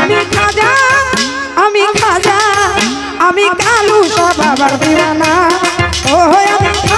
আমি খাজা আমি খাজা আমি কালু সব আবার দিবানা ও আমি খাজা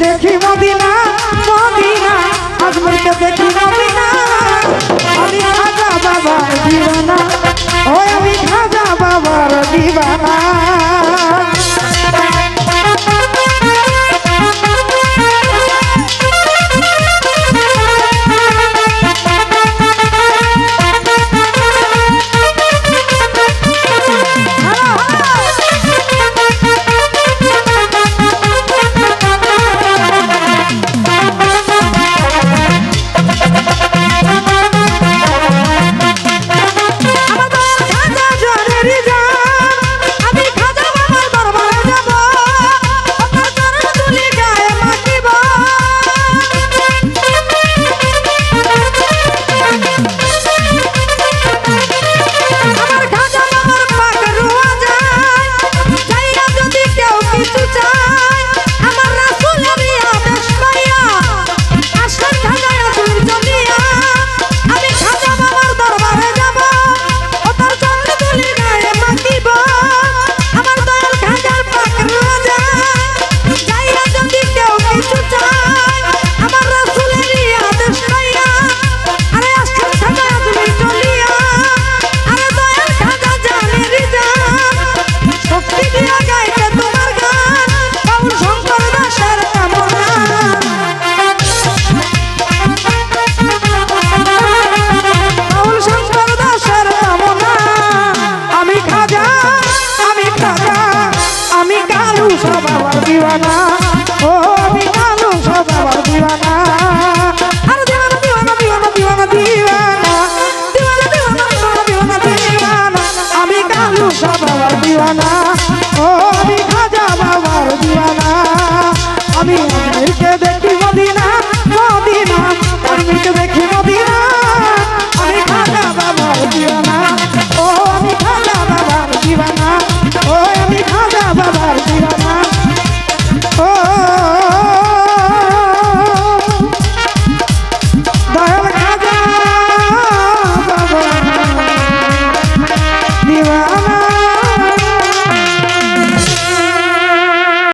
দেখি মদিনা মদিনা আজমিরকে দেখি মদিনা। আমি খাজা বাবা দিবানা দিওয়ানা